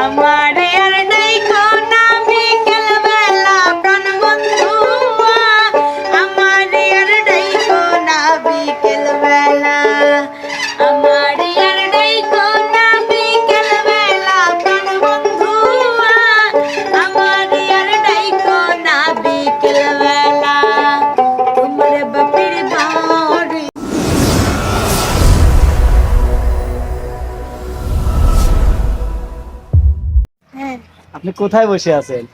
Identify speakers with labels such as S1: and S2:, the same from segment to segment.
S1: আমার
S2: আপনি কোথায় বসে আছেন?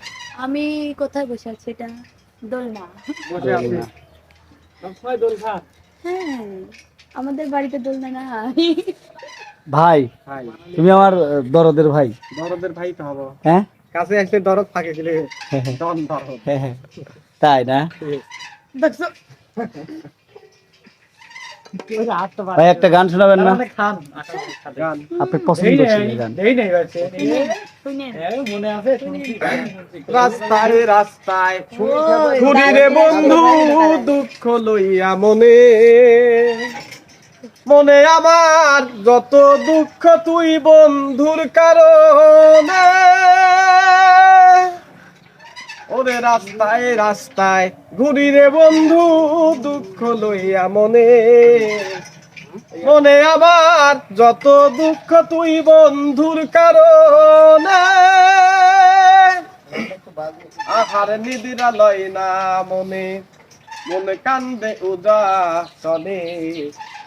S1: আমি কোথায় বসে আছি এটা? দোলনা। হ্যাঁ আমাদের বাড়িতে দোলনা নাই।
S2: ভাই তুমি আমার দরদের ভাই।
S3: দরদের ভাই তো হব।
S2: হ্যাঁ?
S3: কাছে আসলে দরদ ফাঁকে গেলে দন দরদ।
S2: হ্যাঁ, হ্যাঁ। তাই না?
S3: দেখছ?
S2: ভাই একটা গান শোনাবেন না? আপনি পছন্দ গান
S3: এই নেই? রাস্তায় রাস্তায় ঘুরি রে বন্ধু দুঃখ লইয়া মনে। মনে আমার যত দুঃখ তুই বন্ধুর কারণে। ওরে রাস্তায় রাস্তায় ঘুরি রে বন্ধু দুঃখ লইয়া মনে। মনে আমার যত দুঃখ তুই বন্ধুর কারণে। আহার নিদিরা লয় না মনে মনে কান্দে উদা চলে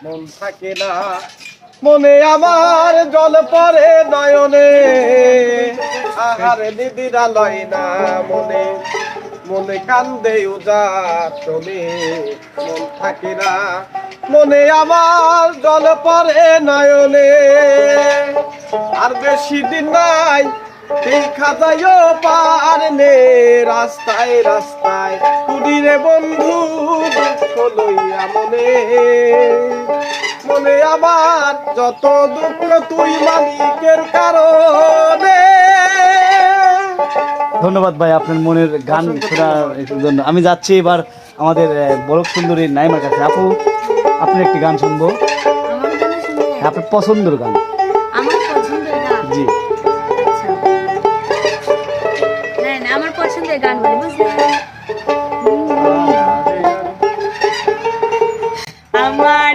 S3: মন থাকে না, মনে আমার জল পরে নয়নে। আহার নিদিরা লয় না মনে মনে কান্দে উজা চলে মন থাকে না মনে আমার জল পরে নয়নে। আর বেশি দিন নাই এই খাতায়ও পার নে রাস্তায় রাস্তায় কুড়িরে বন্ধু দুঃখ লইয়া মনে। মনে আমার যত দুঃখ তুই মালিকের কারণে।
S2: ধন্যবাদ ভাই আপনার মনের গান শোনার জন্য। আমি যাচ্ছি এবার আমাদের বরক সুন্দরী নাইমার কাছে। আপু? আপনার একটি গান শুনব। আপনার পছন্দের গান।
S1: আমার পছন্দের গান?
S2: জি।
S1: আচ্ছা। না না আমার পছন্দের গান বলি বুঝলেন আমার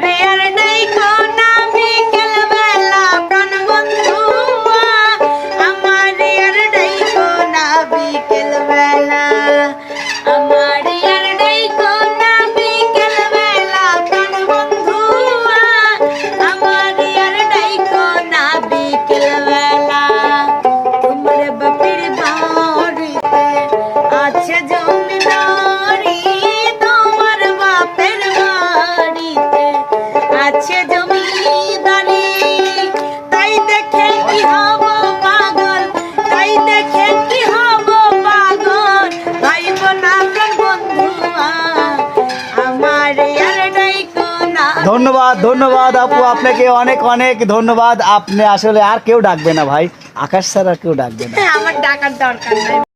S2: ধন্যবাদ ধন্যবাদ আপু আপনাকে অনেক অনেক ধন্যবাদ। আপনি আসলে আর কেউ ডাকবে না ভাই আকাশ ছাড়া আর কেউ ডাকবে না।
S1: আমার ডাকার দরকার নাই।